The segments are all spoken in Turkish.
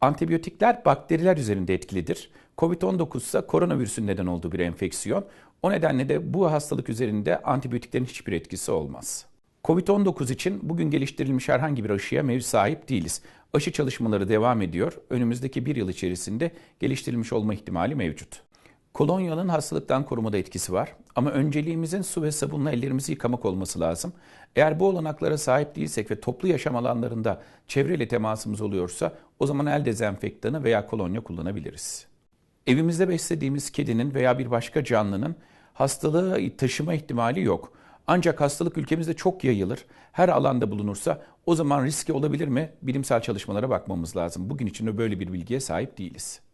Antibiyotikler bakteriler üzerinde etkilidir. Covid-19 ise koronavirüsün neden olduğu bir enfeksiyon. O nedenle de bu hastalık üzerinde antibiyotiklerin hiçbir etkisi olmaz. Covid-19 için bugün geliştirilmiş herhangi bir aşıya mevcut sahip değiliz. Aşı çalışmaları devam ediyor. Önümüzdeki bir yıl içerisinde geliştirilmiş olma ihtimali mevcut. Kolonyanın hastalıktan korumada etkisi var ama önceliğimizin su ve sabunla ellerimizi yıkamak olması lazım. Eğer bu olanaklara sahip değilsek ve toplu yaşam alanlarında çevreyle temasımız oluyorsa o zaman el dezenfektanı veya kolonya kullanabiliriz. Evimizde beslediğimiz kedinin veya bir başka canlının hastalığı taşıma ihtimali yok. Ancak hastalık ülkemizde çok yayılır. Her alanda bulunursa o zaman riski olabilir mi? Bilimsel çalışmalara bakmamız lazım. Bugün için de böyle bir bilgiye sahip değiliz.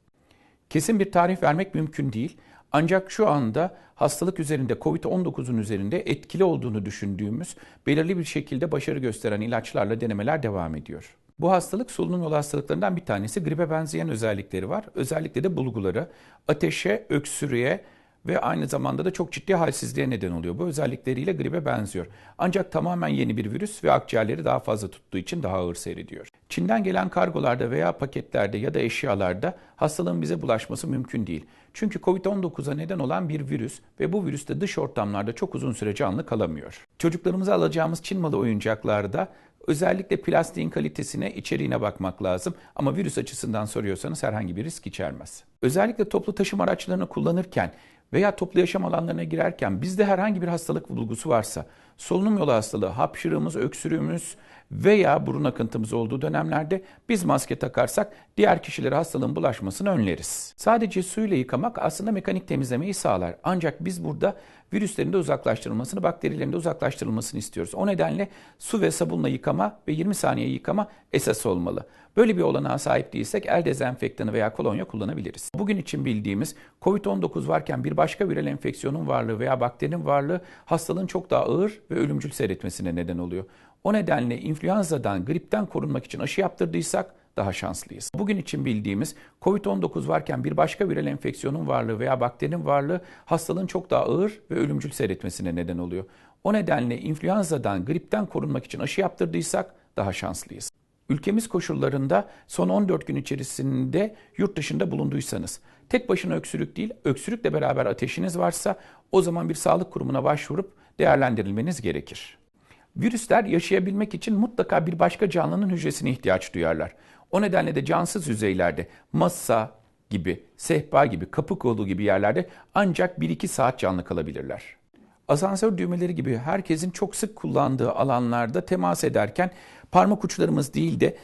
Kesin bir tarih vermek mümkün değil. Ancak şu anda hastalık üzerinde COVID-19'un üzerinde etkili olduğunu düşündüğümüz belirli bir şekilde başarı gösteren ilaçlarla denemeler devam ediyor. Bu hastalık solunum yolu hastalıklarından bir tanesi. Gribe benzeyen özellikleri var. Özellikle de bulguları ateşe, öksürüğe, ve aynı zamanda da çok ciddi halsizliğe neden oluyor. Bu özellikleriyle gribe benziyor. Ancak tamamen yeni bir virüs ve akciğerleri daha fazla tuttuğu için daha ağır seyrediyor. Çin'den gelen kargolarda veya paketlerde ya da eşyalarda hastalığın bize bulaşması mümkün değil. Çünkü COVID-19'a neden olan bir virüs ve bu virüs de dış ortamlarda çok uzun süre canlı kalamıyor. Çocuklarımıza alacağımız Çin malı oyuncaklarda Özellikle plastiğin kalitesine, içeriğine bakmak lazım ama virüs açısından soruyorsanız herhangi bir risk içermez. Özellikle toplu taşıma araçlarını kullanırken veya toplu yaşam alanlarına girerken bizde herhangi bir hastalık bulgusu varsa, solunum yolu hastalığı, hapşırığımız, öksürüğümüz veya burun akıntımız olduğu dönemlerde biz maske takarsak diğer kişilere hastalığın bulaşmasını önleriz. Sadece suyla yıkamak aslında mekanik temizlemeyi sağlar. Ancak biz burada virüslerin de uzaklaştırılmasını, bakterilerin de uzaklaştırılmasını istiyoruz. O nedenle su ve sabunla yıkama ve 20 saniye yıkama esas olmalı. Böyle bir olanağa sahip değilsek el dezenfektanı veya kolonya kullanabiliriz. Bugün için bildiğimiz COVID-19 varken bir başka viral enfeksiyonun varlığı veya bakterinin varlığı hastalığın çok daha ağır ve ölümcül seyretmesine neden oluyor. O nedenle influenzadan, gripten korunmak için aşı yaptırdıysak daha şanslıyız. Bugün için bildiğimiz COVID-19 varken bir başka viral enfeksiyonun varlığı veya bakterinin varlığı hastalığın çok daha ağır ve ölümcül seyretmesine neden oluyor. O nedenle influenzadan, gripten korunmak için aşı yaptırdıysak daha şanslıyız. Ülkemiz koşullarında son 14 gün içerisinde yurt dışında bulunduysanız, tek başına öksürük değil, öksürükle beraber ateşiniz varsa o zaman bir sağlık kurumuna başvurup değerlendirilmeniz gerekir. Virüsler yaşayabilmek için mutlaka bir başka canlının hücresine ihtiyaç duyarlar. O nedenle de cansız yüzeylerde masa gibi, sehpa gibi, kapı kolu gibi yerlerde ancak 1-2 saat canlı kalabilirler. Asansör düğmeleri gibi herkesin çok sık kullandığı alanlarda temas ederken parmak uçlarımız değil de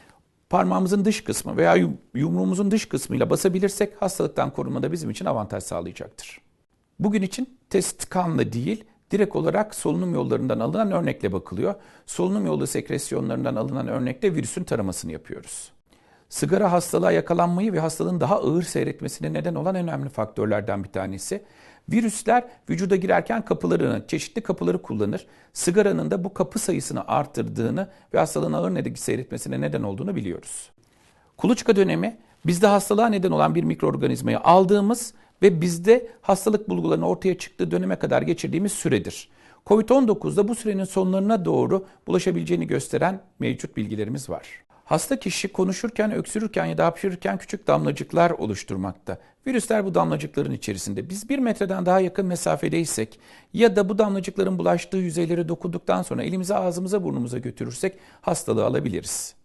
parmağımızın dış kısmı veya yumruğumuzun dış kısmıyla basabilirsek hastalıktan korunmada bizim için avantaj sağlayacaktır. Bugün için test kanla değil, direkt olarak solunum yollarından alınan örnekle bakılıyor. Solunum yolu sekresyonlarından alınan örnekte virüsün taramasını yapıyoruz. Sigara hastalığa yakalanmayı ve hastalığın daha ağır seyretmesine neden olan önemli faktörlerden bir tanesi. Virüsler vücuda girerken kapılarını, çeşitli kapıları kullanır. Sigaranın da bu kapı sayısını arttırdığını ve hastalığın ağır seyretmesine neden olduğunu biliyoruz. Kuluçka dönemi bizde hastalığa neden olan bir mikroorganizmayı aldığımız ve bizde hastalık bulgularının ortaya çıktığı döneme kadar geçirdiğimiz süredir. Covid-19'da bu sürenin sonlarına doğru bulaşabileceğini gösteren mevcut bilgilerimiz var. Hasta kişi konuşurken, öksürürken ya da hapşırırken küçük damlacıklar oluşturmakta. Virüsler bu damlacıkların içerisinde. Biz bir metreden daha yakın mesafedeysek ya da bu damlacıkların bulaştığı yüzeylere dokunduktan sonra elimizi ağzımıza burnumuza götürürsek hastalığı alabiliriz.